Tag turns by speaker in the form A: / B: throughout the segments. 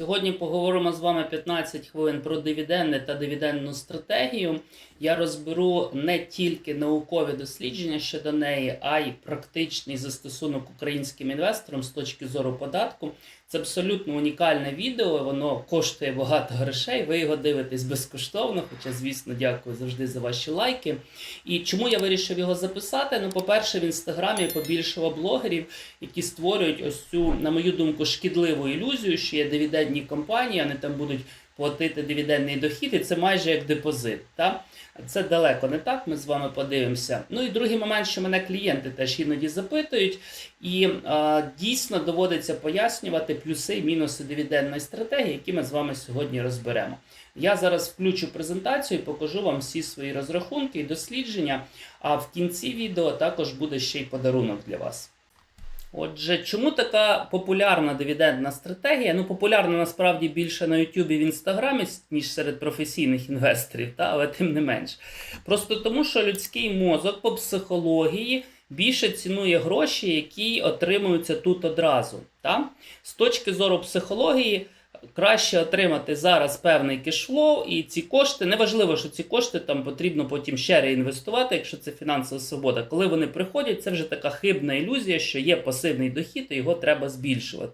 A: Сьогодні поговоримо з вами 15 хвилин про дивіденди та дивідендну стратегію. Я розберу не тільки наукові дослідження щодо неї, а й практичний застосунок українським інвесторам з точки зору податку. Це абсолютно унікальне відео, воно коштує багато грошей. Ви його дивитесь безкоштовно, хоча, звісно, дякую завжди за ваші лайки. І чому я вирішив його записати? Ну, по-перше, в інстаграмі побільшало блогерів, які створюють ось цю, на мою думку, шкідливу ілюзію, що є дивідендні компанії, вони там будуть платити дивідендний дохід, і це майже як депозит. Та? Це далеко не так, ми з вами подивимося. Ну і другий момент, що мене клієнти теж іноді запитують, і е, дійсно доводиться пояснювати плюси і мінуси дивідендної стратегії, які ми з вами сьогодні розберемо. Я зараз включу презентацію і покажу вам всі свої розрахунки і дослідження. А в кінці відео також буде ще й подарунок для вас. Отже, чому така популярна дивідендна стратегія? Ну, популярна насправді більше на Ютубі в Інстаграмі, ніж серед професійних інвесторів, та, але тим не менш. Просто тому, що людський мозок по психології більше цінує гроші, які отримуються тут одразу. Та? З точки зору психології. Краще отримати зараз певний кешфлоу, і ці кошти, неважливо, що ці кошти там потрібно потім ще реінвестувати, якщо це фінансова свобода. Коли вони приходять, це вже така хибна ілюзія, що є пасивний дохід, і його треба збільшувати.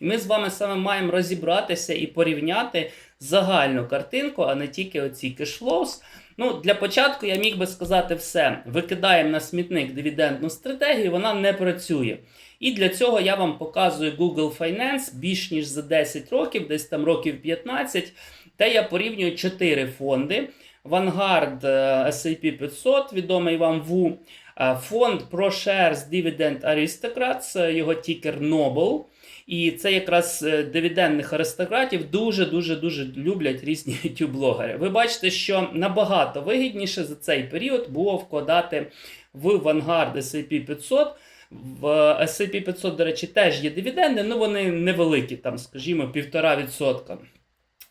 A: І ми з вами саме маємо розібратися і порівняти загальну картинку, а не тільки оці кешфлоус. Ну, для початку я міг би сказати все: викидаємо на смітник дивідендну стратегію, вона не працює. І для цього я вам показую Google Finance більш ніж за 10 років, десь там років 15, де я порівнюю 4 фонди. Vanguard е, S&P 500, відомий вам ВУ, е, фонд ProShares Dividend Aristocrats, його тікер Noble. І це якраз е, дивідендних аристократів дуже-дуже дуже люблять різні YouTube-блогери. Ви бачите, що набагато вигідніше за цей період було вкладати в Vanguard S&P 500. В S&P 500, до речі, теж є дивіденди, але вони невеликі, там, скажімо, 1,5%.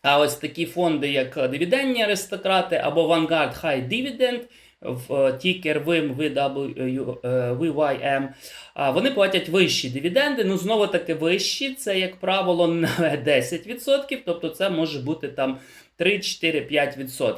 A: А ось такі фонди, як дивідендні аристократи або Vanguard High Dividend, в тікер VIM, VYM, вони платять вищі дивіденди. Ну, знову таки вищі, це, як правило, не 10%, тобто це може бути там 3-4-5%.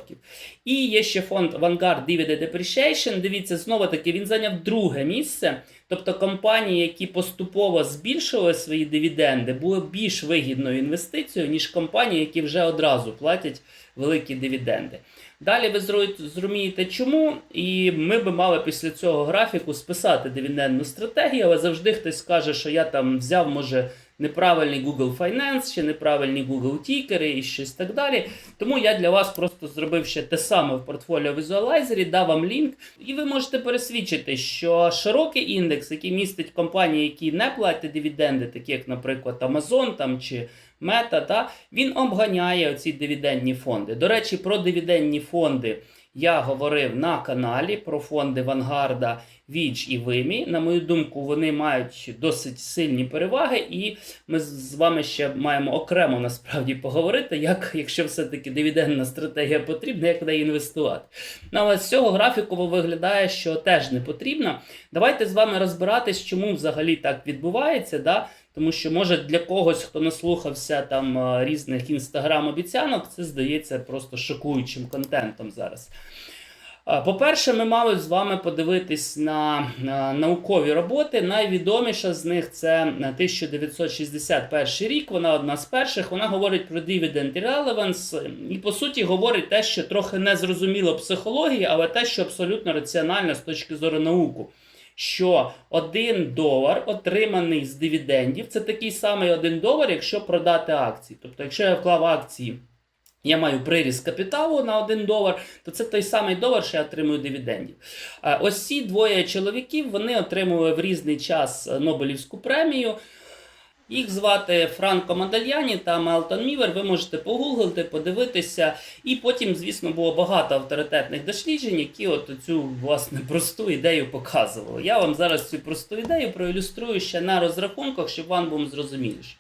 A: І є ще фонд Vanguard Dividend Appreciation. Дивіться, знову таки, він зайняв друге місце. Тобто компанії, які поступово збільшили свої дивіденди, були більш вигідною інвестицією, ніж компанії, які вже одразу платять великі дивіденди. Далі ви зрозумієте, чому, і ми би мали після цього графіку списати дивідендну стратегію, але завжди хтось скаже, що я там взяв, може неправильний Google Finance, чи неправильні Google тікери і щось так далі. Тому я для вас просто зробив ще те саме в портфоліо візуалайзері, дав вам лінк, і ви можете пересвідчити, що широкий індекс, який містить компанії, які не платять дивіденди, такі як, наприклад, Amazon там чи Мета, та, він обганяє оці дивідендні фонди. До речі, про дивідендні фонди. Я говорив на каналі про фонди Вангарда, Віч і Вимі. На мою думку, вони мають досить сильні переваги, і ми з вами ще маємо окремо насправді поговорити, як, якщо все-таки дивідендна стратегія потрібна, як неї інвестувати. Ну, але з цього графіку виглядає, що теж не потрібно. Давайте з вами розбиратись, чому взагалі так відбувається. Да? Тому що, може, для когось, хто наслухався там е, різних інстаграм-обіцянок, це здається просто шокуючим контентом зараз. Е, По-перше, ми мали з вами подивитись на, на наукові роботи. Найвідоміша з них це 1961 рік. Вона одна з перших. Вона говорить про dividend relevance і, по суті, говорить те, що трохи не зрозуміло психології, але те, що абсолютно раціонально з точки зору науку що 1 долар, отриманий з дивідендів, це такий самий 1 долар, якщо продати акції. Тобто, якщо я вклав акції, я маю приріст капіталу на 1 долар, то це той самий долар, що я отримую дивідендів. Ось ці двоє чоловіків вони отримували в різний час Нобелівську премію. Їх звати Франко Мадальяні та Мелтон Мівер. Ви можете погуглити, подивитися. І потім, звісно, було багато авторитетних досліджень, які от цю власне просту ідею показували. Я вам зараз цю просту ідею проілюструю ще на розрахунках, щоб вам було зрозуміліше.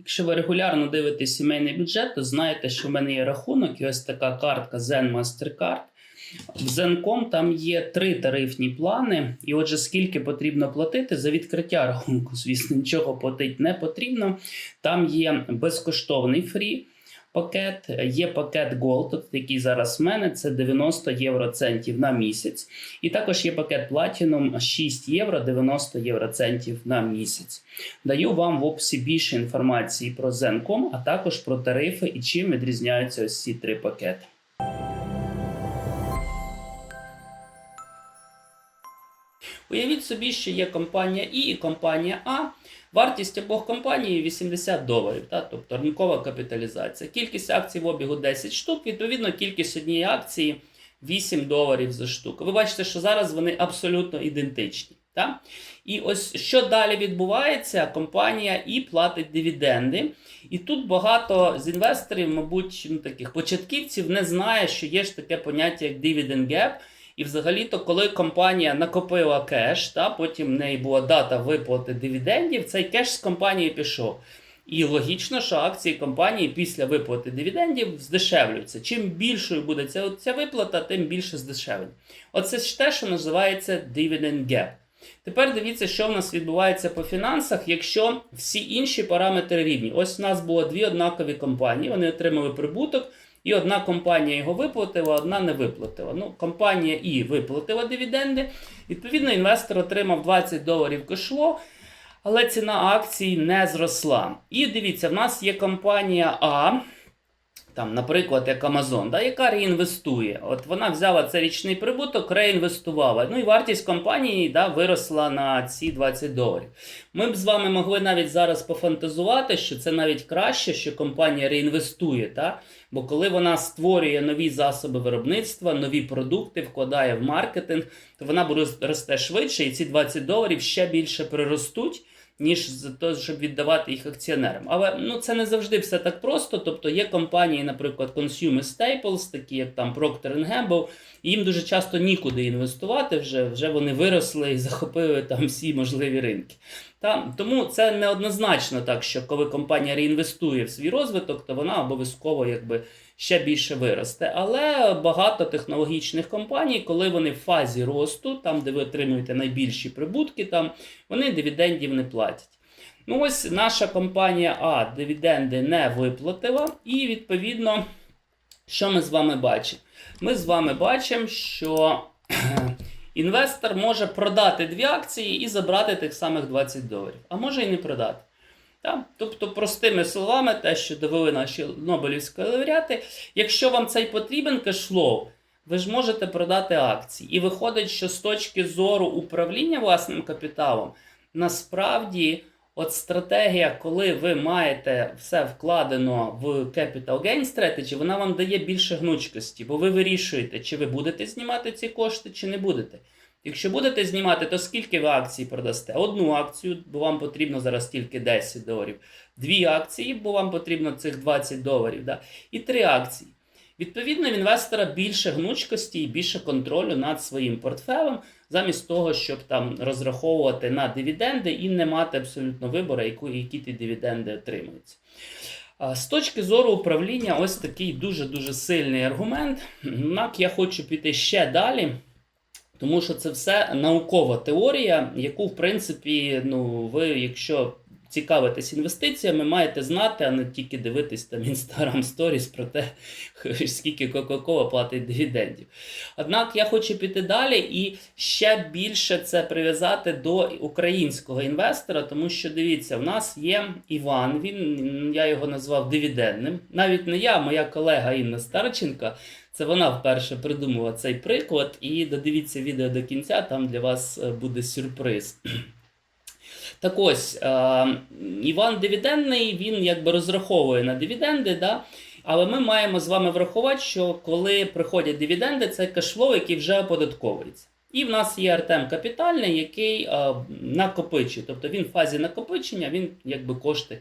A: Якщо ви регулярно дивитесь сімейний бюджет, то знаєте, що в мене є рахунок і ось така картка Zen Mastercard. В Zen.com там є три тарифні плани, і отже, скільки потрібно платити за відкриття рахунку, звісно, нічого платити не потрібно. Там є безкоштовний фрі пакет, є пакет Gold, який зараз в мене, це 90 євроцентів на місяць. І також є пакет Platinum 6 євро 90 євроцентів на місяць. Даю вам в описі більше інформації про Zen.com, а також про тарифи і чим відрізняються ось ці три пакети. Уявіть собі, що є компанія І і компанія А. Вартість обох компаній 80 доларів, та, тобто ринкова капіталізація. Кількість акцій в обігу 10 штук, відповідно, кількість однієї акції 8 доларів за штуку. Ви бачите, що зараз вони абсолютно ідентичні. Та? І ось що далі відбувається, компанія і платить дивіденди. І тут багато з інвесторів, мабуть, ну, таких початківців не знає, що є ж таке поняття як dividend gap. І взагалі-то, коли компанія накопила кеш, та потім в неї була дата виплати дивідендів, цей кеш з компанії пішов. І логічно, що акції компанії після виплати дивідендів здешевлюються. Чим більшою буде ця, ця виплата, тим більше здешевлень. Оце ж те, що називається dividend gap. Тепер дивіться, що в нас відбувається по фінансах, якщо всі інші параметри рівні. Ось у нас було дві однакові компанії, вони отримали прибуток. І одна компанія його виплатила, одна не виплатила. Ну, компанія І виплатила дивіденди. Відповідно, інвестор отримав 20 доларів кешло, але ціна акцій не зросла. І дивіться, в нас є компанія А. Там, наприклад, як Amazon, да, яка реінвестує. От вона взяла цей річний прибуток, реінвестувала. Ну і вартість компанії да, виросла на ці 20 доларів. Ми б з вами могли навіть зараз пофантазувати, що це навіть краще, що компанія реінвестує. Та? Бо коли вона створює нові засоби виробництва, нові продукти, вкладає в маркетинг, то вона росте швидше, і ці 20 доларів ще більше приростуть ніж за те, щоб віддавати їх акціонерам. Але ну це не завжди все так просто. Тобто є компанії, наприклад, Consumer Staples, такі як там Procter Gamble, їм дуже часто нікуди інвестувати. Вже вже вони виросли і захопили там всі можливі ринки. Та, тому це неоднозначно так, що коли компанія реінвестує в свій розвиток, то вона обов'язково якби ще більше виросте. Але багато технологічних компаній, коли вони в фазі росту, там де ви отримуєте найбільші прибутки, там вони дивідендів не платять. Ну ось наша компанія А дивіденди не виплатила, і відповідно, що ми з вами бачимо? Ми з вами бачимо, що інвестор може продати дві акції і забрати тих самих 20 доларів, а може і не продати. Так? Тобто, простими словами, те, що довели наші Нобелівські лауреати, якщо вам цей потрібен кешфлоу, ви ж можете продати акції. І виходить, що з точки зору управління власним капіталом, насправді, от стратегія, коли ви маєте все вкладено в Capital Gain Strategy, вона вам дає більше гнучкості, бо ви вирішуєте, чи ви будете знімати ці кошти, чи не будете. Якщо будете знімати, то скільки ви акцій продасте? Одну акцію, бо вам потрібно зараз тільки 10 доларів. Дві акції, бо вам потрібно цих 20 доларів. Да? І три акції. Відповідно, в інвестора більше гнучкості і більше контролю над своїм портфелем, замість того, щоб там розраховувати на дивіденди і не мати абсолютно вибору, які ті дивіденди отримуються. З точки зору управління, ось такий дуже-дуже сильний аргумент. Однак я хочу піти ще далі. Тому що це все наукова теорія, яку, в принципі, ну, ви, якщо цікавитесь інвестиціями, маєте знати, а не тільки дивитись там Instagram Stories про те, скільки Coca-Cola платить дивідендів. Однак я хочу піти далі і ще більше це прив'язати до українського інвестора, тому що дивіться, в нас є Іван, він я його назвав дивідендним. Навіть не я, моя колега Інна Старченка. Це вона вперше придумала цей приклад, і додивіться відео до кінця, там для вас е, буде сюрприз. Так ось, е, Іван Дивідендний, він якби розраховує на дивіденди, да? але ми маємо з вами врахувати, що коли приходять дивіденди, це кешфлоу, який вже оподатковується. І в нас є Артем Капітальний, який е, накопичує. Тобто він в фазі накопичення, він якби кошти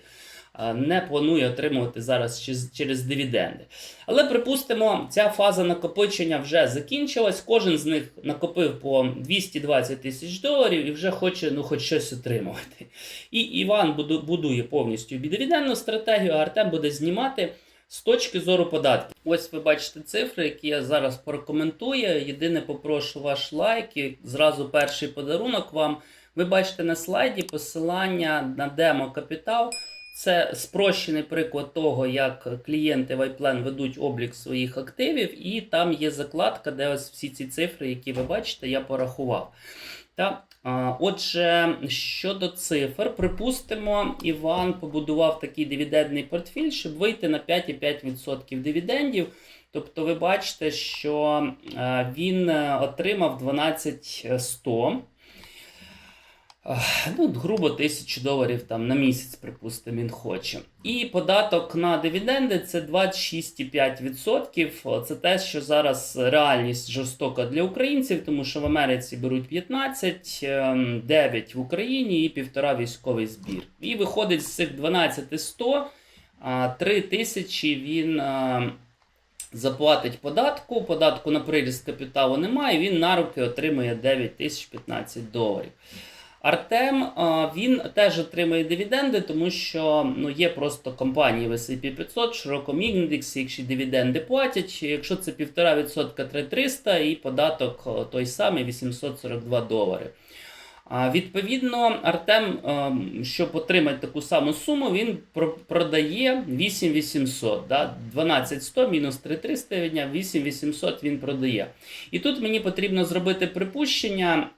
A: не планує отримувати зараз через- через дивіденди. Але припустимо, ця фаза накопичення вже закінчилась. Кожен з них накопив по 220 тисяч доларів і вже хоче ну, хоч щось отримувати. І Іван будує повністю дивідендну стратегію, а Артем буде знімати. З точки зору податків, ось ви бачите цифри, які я зараз прокоментую. Єдине попрошу ваш лайк і зразу перший подарунок вам. Ви бачите на слайді посилання на демо капітал. Це спрощений приклад того, як клієнти Вайплен ведуть облік своїх активів, і там є закладка, де ось всі ці цифри, які ви бачите, я порахував. Та, отже, щодо цифр, припустимо, Іван побудував такий дивідендний портфель, щоб вийти на 5,5% дивідендів. Тобто, ви бачите, що е, він е, отримав 12100. Ну, грубо тисячу доларів там на місяць, припустимо, він хоче. І податок на дивіденди це 26,5%. Це те, що зараз реальність жорстока для українців, тому що в Америці беруть 15, ем, 9 в Україні і півтора військовий збір. І виходить з цих 12100, 3 тисячі він. е, Заплатить податку, податку на приріст капіталу немає, він на руки отримує 9 тисяч 15 доларів. Артем він теж отримує дивіденди, тому що ну, є просто компанії в S&P 500, в широкому індексі, якщо дивіденди платять. Якщо це 1,5% 3300 і податок той самий 842 долари. Відповідно, Артем, ем, щоб отримати таку саму суму, він про- продає 8800. Да? 12100 мінус 3300 відняв, 8800 він продає. І тут мені потрібно зробити припущення,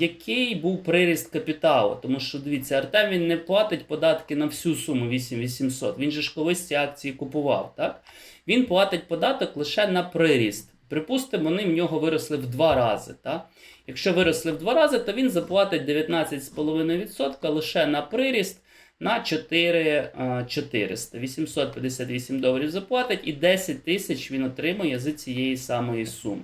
A: який був приріст капіталу. Тому що дивіться, Артем він не платить податки на всю суму 8800. Він же ж колись ці акції купував. Так? Він платить податок лише на приріст. Припустимо, вони в нього виросли в два рази. Так? Якщо виросли в два рази, то він заплатить 19,5% лише на приріст на 4 400. 858 доларів заплатить і 10 тисяч він отримує з цієї самої суми.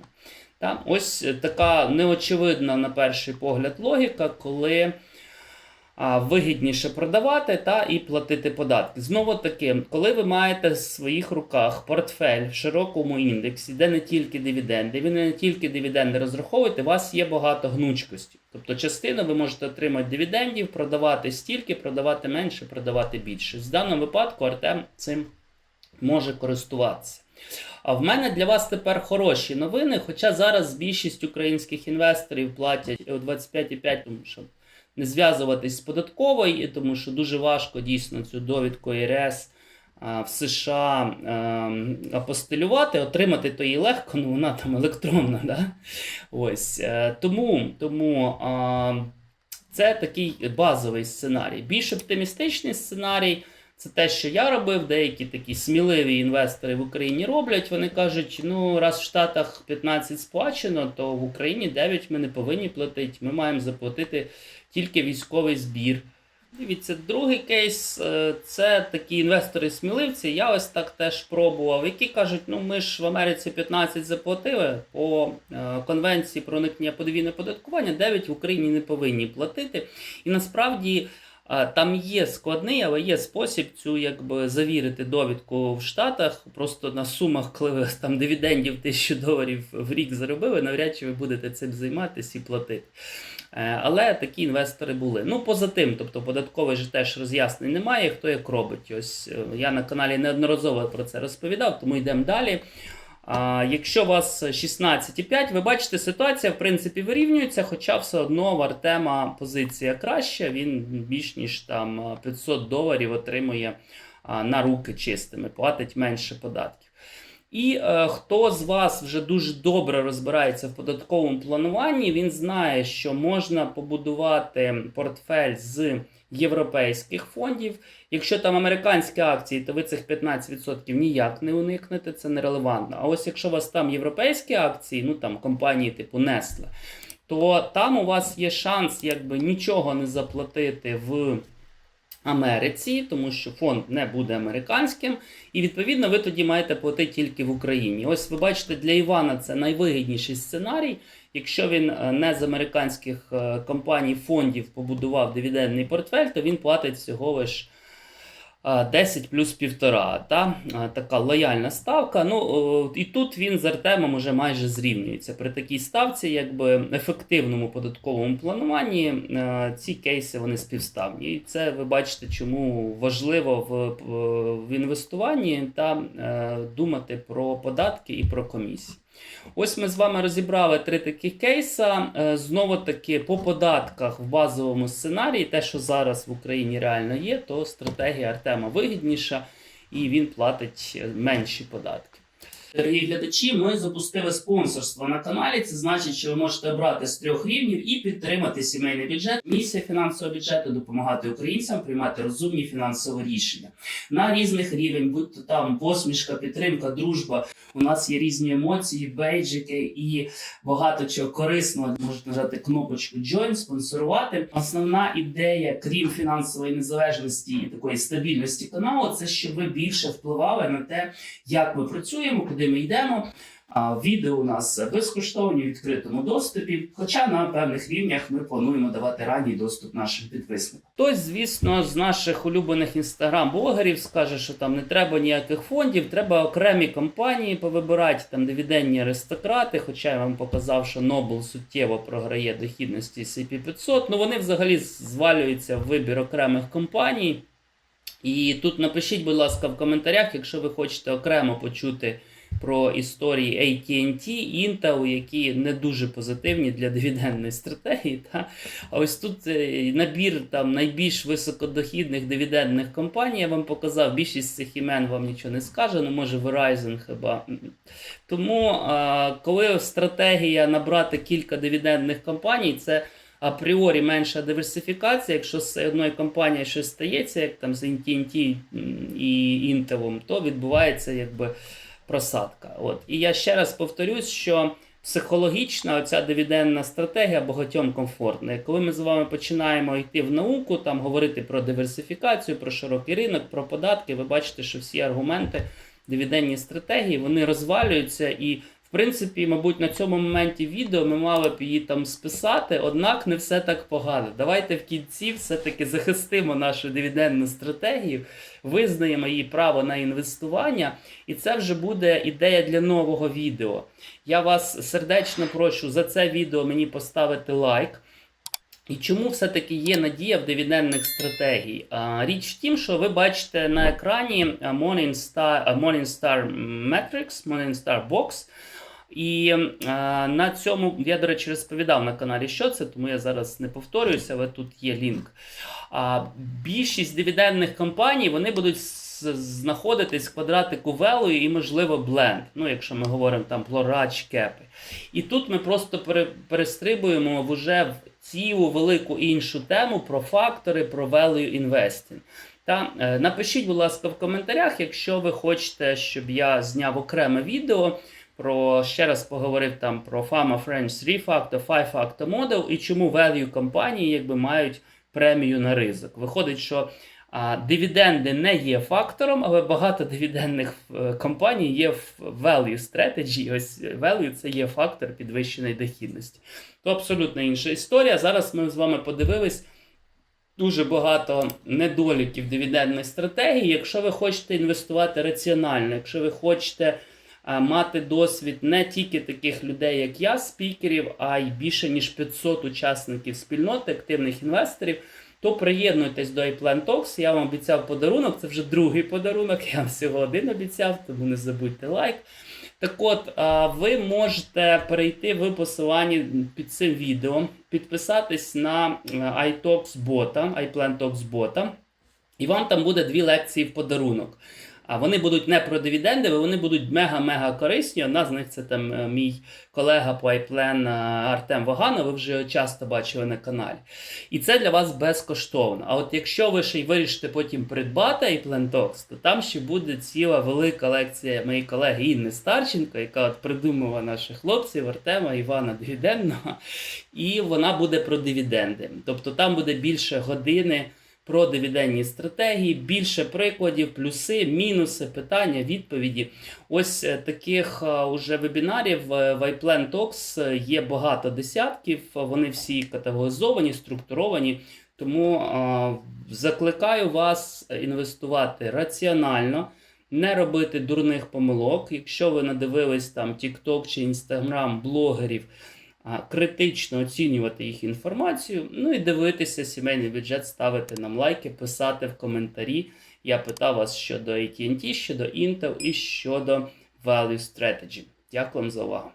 A: Та? Ось е, така неочевидна на перший погляд логіка, коли вигідніше продавати та і платити податки. Знову таки, коли ви маєте в своїх руках портфель в широкому індексі, де не тільки дивіденди, ви не тільки дивіденди розраховуєте, у вас є багато гнучкості. Тобто частину ви можете отримати дивідендів, продавати стільки, продавати менше, продавати більше. В даному випадку Артем цим може користуватися. А в мене для вас тепер хороші новини, хоча зараз більшість українських інвесторів платять у 25,5, тому що не зв'язуватись з податковою, тому що дуже важко дійсно цю довідку ІРС в США апостилювати, отримати то її легко, ну вона там електронна. Да? Ось, е, тому тому це такий базовий сценарій. Більш оптимістичний сценарій. Це те, що я робив, деякі такі сміливі інвестори в Україні роблять. Вони кажуть: ну раз в Штатах 15 сплачено, то в Україні 9 ми не повинні платити. Ми маємо заплатити тільки військовий збір. Дивіться, другий кейс е, це такі інвестори-сміливці. Я ось так теж пробував, які кажуть, ну ми ж в Америці 15 заплатили по е, конвенції про уникнення подвійне податкування, 9 в Україні не повинні платити. І насправді. Там є складний, але є спосіб цю якби завірити довідку в Штатах. Просто на сумах, коли там дивідендів тисячу доларів в рік заробили, навряд чи ви будете цим займатися і платити. Е, Але такі інвестори були. Ну, поза тим, тобто податковий же теж роз'яснень немає, хто як робить. Ось е, я на каналі неодноразово про це розповідав, тому йдемо далі. А, якщо у вас 16,5, ви бачите, ситуація в принципі вирівнюється, хоча все одно в Артема позиція краща, він більш ніж там 500 доларів отримує на руки чистими, платить менше податків. І е, хто з вас вже дуже добре розбирається в податковому плануванні, він знає, що можна побудувати портфель з європейських фондів. Якщо там американські акції, то ви цих 15% ніяк не уникнете, це нерелевантно. А ось якщо у вас там європейські акції, ну там компанії типу Nestle, то там у вас є шанс якби нічого не заплатити в Америці, тому що фонд не буде американським, і відповідно ви тоді маєте платити тільки в Україні. Ось ви бачите, для Івана це найвигідніший сценарій. Якщо він е, не з американських е, компаній фондів побудував дивідендний портфель, то він платить всього лиш а, 10 плюс півтора. Та? Така лояльна ставка. Ну, і тут він з Артемом уже майже зрівнюється. При такій ставці, якби ефективному податковому плануванні, е, ці кейси вони співставні. І це ви бачите, чому важливо в, в інвестуванні та е, думати про податки і про комісії. Ось ми з вами розібрали три таких кейса. Е, Знову таки по податках в базовому сценарії, те, що зараз в Україні реально є, то стратегія Артема вигідніша і він платить е, менші податки. Дорогі глядачі, ми запустили спонсорство на каналі. Це значить, що ви можете обрати з трьох рівнів і підтримати сімейний бюджет. Місія фінансового бюджету допомагати українцям приймати розумні фінансові рішення на різних рівень, будь то там посмішка, підтримка, дружба. У нас є різні емоції, бейджики і багато чого корисного. Можете нажати кнопочку Join, спонсорувати. Основна ідея, крім фінансової незалежності і такої стабільності каналу, це щоб ви більше впливали на те, як ми працюємо, куди ми йдемо. Відео у нас безкоштовні в відкритому доступі. Хоча на певних рівнях ми плануємо давати ранній доступ нашим підписникам. Хтось, звісно, з наших улюблених інстаграм-блогерів скаже, що там не треба ніяких фондів, треба окремі компанії повибирати там дивіденні аристократи. Хоча я вам показав, що Нобл суттєво програє дохідності CP 500. Ну вони взагалі звалюються в вибір окремих компаній. І тут напишіть, будь ласка, в коментарях, якщо ви хочете окремо почути про історії AT&T, Intel, які не дуже позитивні для дивідендної стратегії. Та? А ось тут е, набір там найбільш високодохідних дивідендних компаній. Я вам показав, більшість цих імен вам нічого не скаже, ну може Verizon хіба. Тому, коли стратегія набрати кілька дивідендних компаній, це апріорі менша диверсифікація. Якщо з одної компанії щось стається, як там з AT&T і Intel, то відбувається якби просадка. От. І я ще раз повторюсь, що психологічна оця дивідендна стратегія багатьом комфортна. Коли ми з вами починаємо йти в науку, там говорити про диверсифікацію, про широкий ринок, про податки, ви бачите, що всі аргументи дивідендні стратегії вони розвалюються і. В принципі, мабуть, на цьому моменті відео ми мали б її там списати, однак не все так погано. Давайте в кінці все-таки захистимо нашу дивідендну стратегію, визнаємо її право на інвестування, і це вже буде ідея для нового відео. Я вас сердечно прошу за це відео мені поставити лайк. І чому все-таки є надія в дивідендних стратегій? Річ в тім, що ви бачите на екрані Morningstar, Morningstar Metrics, Morningstar Box. І а, на цьому я, до речі, розповідав на каналі, що це, тому я зараз не повторююся, але тут є лінк. А, більшість дивідендних компаній вони будуть знаходитись в квадратику value і, можливо, blend. Ну, якщо ми говоримо там large cap. І тут ми просто пере, перестрибуємо в уже в цілу велику іншу тему про фактори, про value investing. Та е, напишіть, будь ласка, в коментарях, якщо ви хочете, щоб я зняв окреме відео. Про ще раз поговорив там про Fama French 3 Factor, 5 Factor Model і чому value компанії якби мають премію на ризик. Виходить, що а, дивіденди не є фактором, але багато дивідендних е, компаній є в value strategy. Ось value це є фактор підвищеної дохідності. То абсолютно інша історія. Зараз ми з вами подивились. Дуже багато недоліків дивідендної стратегії. Якщо ви хочете інвестувати раціонально, якщо ви хочете мати досвід не тільки таких людей, як я, спікерів, а й більше ніж 500 учасників спільноти, активних інвесторів, то приєднуйтесь до iPlan Talks. Я вам обіцяв подарунок. Це вже другий подарунок. Я вам всього один обіцяв, тому не забудьте лайк. Так от, ви можете перейти в посиланні під цим відео, підписатись на е, iTalks бота, iPlan Talks бота, і вам там буде дві лекції в подарунок. А вони будуть не про дивіденди, вони будуть мега-мега корисні. Одна з них це там е, мій колега по iPlan е, Артем Ваганов, ви вже часто бачили на каналі. І це для вас безкоштовно. А от якщо ви ще й вирішите потім придбати iPlan Talks, то там ще буде ціла велика лекція моєї колеги Інни Старченко, яка от придумала наших хлопців Артема Івана Дивіденного. І вона буде про дивіденди. Тобто там буде більше години про дивідендні стратегії, більше прикладів, плюси, мінуси, питання, відповіді. Ось е, таких е, уже вебінарів е, в iPlan Talks е, є багато десятків. Вони всі категоризовані, структуровані. Тому а, закликаю вас інвестувати раціонально, не робити дурних помилок. Якщо ви надивились там TikTok чи Instagram блогерів, критично оцінювати їх інформацію. Ну і дивитися сімейний бюджет, ставити нам лайки, писати в коментарі. Я питав вас щодо AT&T, щодо Intel і щодо Value Strategy. Дякую вам за увагу.